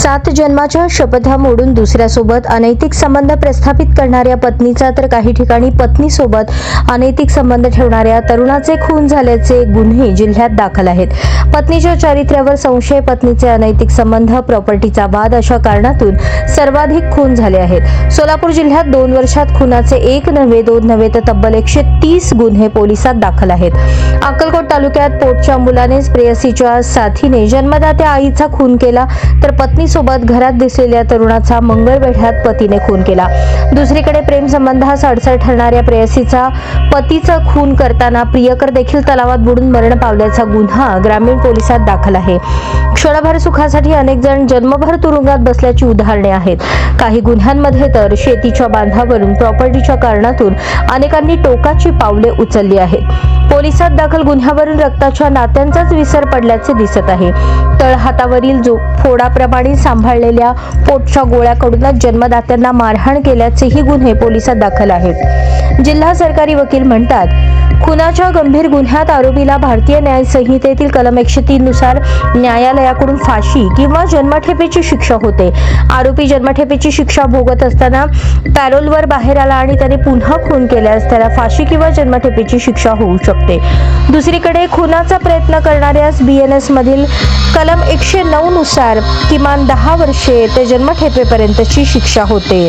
सात जन्माच्या शपथा मोडून दुसऱ्यासोबत अनैतिक संबंध प्रस्थापित करणाऱ्या पत्नीचा तर काही ठिकाणी पत्नीसोबत अनैतिक संबंध ठेवणाऱ्या तरुणाचे खून झाल्याचे गुन्हे जिल्ह्यात दाखल आहेत. पत्नीच्या चारित्र्यावर संशय पत्नीचे अनैतिक संबंध प्रॉपर्टीचा वाद अशा कारणातून सर्वाधिक खून झाले आहेत. सोलापूर जिल्ह्यात दोन वर्षात खुनाचे एक नव्हे दोन नव्हे तर तब्बल एकशे तीस गुन्हे पोलिसात दाखल आहेत. अक्कलकोट तालुक्यात पोटच्या मुलानेच प्रेयसीच्या साथीने जन्मदात्या आईचा खून केला तर पत्नीसोबत घरात दिसलेल्या तरुणाचा मंगळवेढ्यात पतीने खून केला. दुसरीकडे प्रेम संबंधास अडसर ठरणाऱ्या प्रेयसीचा पतीचा खून करताना प्रियकर देखील तलावात बुडून मरण पावल्याचा गुन्हा ग्रामीण पोलिसात दाखल आहे. क्षणभर सुखासाठी अनेक जण जन्मभर तुरुंगात बसल्याची उदाहरणे आहेत. काही गुन्ह्यांमध्ये तर शेतीच्या बांधावरून प्रॉपर्टीच्या कारणातून अनेकांनी टोकाची पावले उचलली आहेत. पोलिसात दाखल गुन्ह्यावरून रक्ताच्या नात्यांचाच विसर पडल्याचे दिसत आहे. तळहातावरील जो फोडाप्रमाणे सांभाळलेल्या पोटच्या गोळ्याकडूनच जन्मदात्यांना मारहाण केल्याचेही गुन्हे पोलिसात दाखल आहेत. जिल्हा सरकारी वकील म्हणतात खुनाच्या गंभीर गुन्ह्यात आरोपीला भारतीय न्याय संहितेतील कलम एकशे तीन नुसार न्यायालयाकडून फाशी किंवा जन्मठेपेची शिक्षा होते. आरोपी जन्मठेपेची शिक्षा भोगत असताना पॅरोलवर बाहेर आला आणि त्याने पुन्हा खून केल्यास त्याला फाशी किंवा जन्मठेपेची शिक्षा होऊ शकते. दुसरीकडे खुनाचा प्रयत्न करणाऱ्यास बी एन एस मधील कलम एकशे नऊ नुसार किमान दहा वर्षे ते जन्मठेपेपर्यंतची शिक्षा होते.